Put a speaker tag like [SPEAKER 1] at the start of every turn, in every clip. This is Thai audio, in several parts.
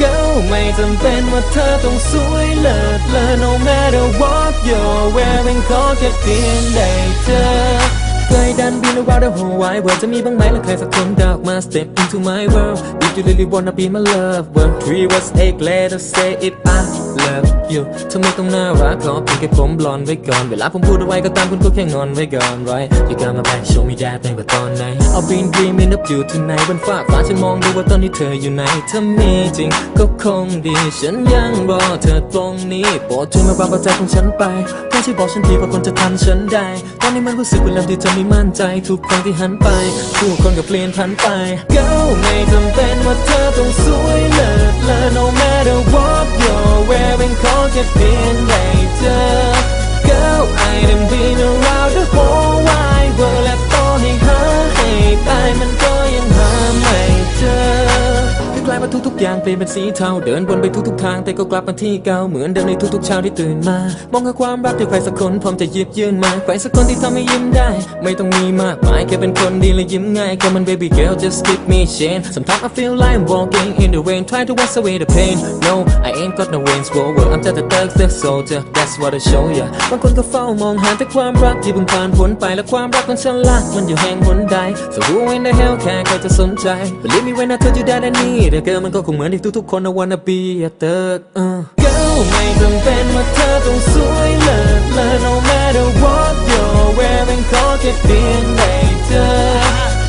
[SPEAKER 1] ก็ไม่จำเป็นว่าเธอต้องสวยเลิศเลอ no matter what you're wearing ขอแค่เพียงได้เจอเคยดันบิน around the whole wide world จะมีบ้างไหมและใครสักคนดอกมา step into my world if you really wanna be my love one three was eight letters say it I love you ทำไมต้องน่ารักขอเพียงแค่ผมบลอนไว้ก่อน เวลาผมพูดอาไว้ก็ตามคุณก็แค่งอนไว้ก่อน right you got my back show me that ตั้งแต่ตอนไหน I've been dreaming of you tonight บนฟ้าฟ้าฉันมองดูว่าตอนนี้เธออยู่ไหนถ้ามีจริงก็คงดีฉันยังรอเธอตรงนี้โปรดช่วยมาบังใจของฉันไปไม่ช่บอกฉันทีว่าคนจะทำฉันได้ ตอนนี้มันรู้สึกเป็นลำที่เธอไม่มั่นใจทุกครั้งที่หันไปผู้คนก็เปลี่ยนพันไปก็ไม่จำเป็นว่าเธอต้องสวยเลิศเลอ no matter what wearing ข ทุกๆ อย่างเปลี่ยนเป็นสีเทาเดินวนไปทุกๆทางแต่ก็กลับมาที่เก่าเหมือนเดิมในทุกๆเช้าที่ตื่นมามองหาความรักที่ใครสักคนพร้อมจะหยิบยื่นมาใครสักคนที่ทำให้ยิ้มได้ ไม่ต้องมีมากมายแค่เป็นคนดีและยิ้มง่าย Come on baby girl just give me chance Sometimes I feel like I'm walking in the rain try to wash away the pain No I ain't got no wings forward I'm just a thug the soldier that's what I show ya บางคนก็เฝ้ามองหาแต่ความรักที่เพิ่งผ่านพ้นไปและความรักของฉันล่ะมันอยู่แห่งหนใด So who in the hell can ใครจะสนใจ Believe me when I told you that I need a girl มันก็คงเหมือนที่ทุกๆคน I wanna be a thug uh. Girl ไม่จำเป็นว่าเธอต้องสวยเลิศเลอ No matter what you're wearing ขอแค่เพียงได้เจอ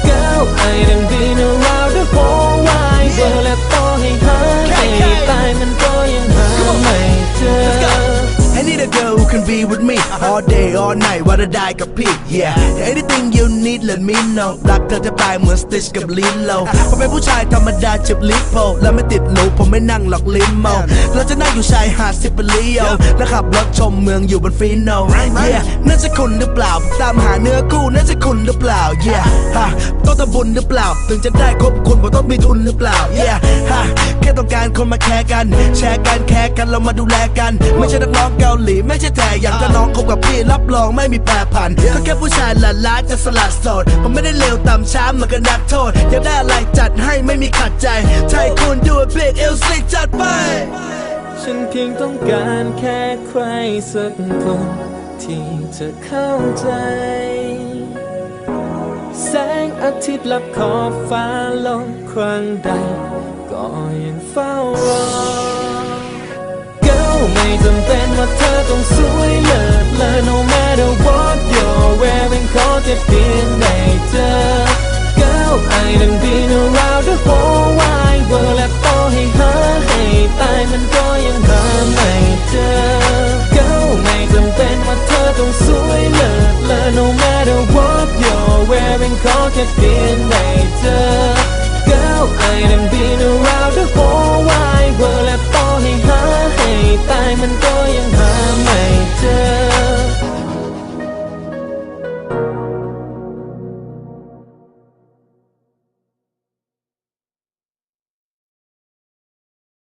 [SPEAKER 1] Girl I done been around the whole wide world และต่อให้หาให้ตายมัน
[SPEAKER 2] can be with me all day all night ว่าจะได้กับพี่ yeah anything you need let me know รักเธอจะตายเหมือน Stitch กับ Lilo ผมเป็นผู้ชายธรรมดาจิบลิปโพแล้วไม่ติดหรูผมไม่นั่งหลอกลิมโมเราจะนั่งอยู่ชายหาดซิปเปอรีโอแล้วขับรถชมเมืองอยู่บนฟีโน yeah น่าจะคุณหรือเปล่าผมตามหาเนื้อคู่น่าจะคุณหรือเปล่า yeah ฮะต้องทำบุญหรือเปล่า ถึงจะได้คบคุณผมต้องมีทุนหรือเปล่า yeah ฮะแค่ต้องการคนมาแคร์กัน แชร์กันแคร์กันเรามาดูแลกัน ไม่ใช่นักร้องเกาหลีไม่ใช่แต่อย่างถ้าน้องคบกับพี่รับรองไม่มีแปรผันก็แค่ผู้ชายหลานล้านจะสละโสดผมไม่ได้เลวต่ำช้าเหมือนกับนักโทษอยากได้อะไรจัดให้ไม่มีขัดใจไทยคุณดูเบรกเอลสลิกจัดไป
[SPEAKER 1] ฉันเพียงต้องการแค่ใครสักคนที่จะเข้าใจ แสงอาทิตย์ลับขอบฟ้าลงครั้งใด ก็ยังเฝ้ารอ Girl ไม่จำเป็นว่าเธอต้องสวย จะกินให้เจอ Girl I done been around the whole wide world และต่อให้หาให้ตายมันก็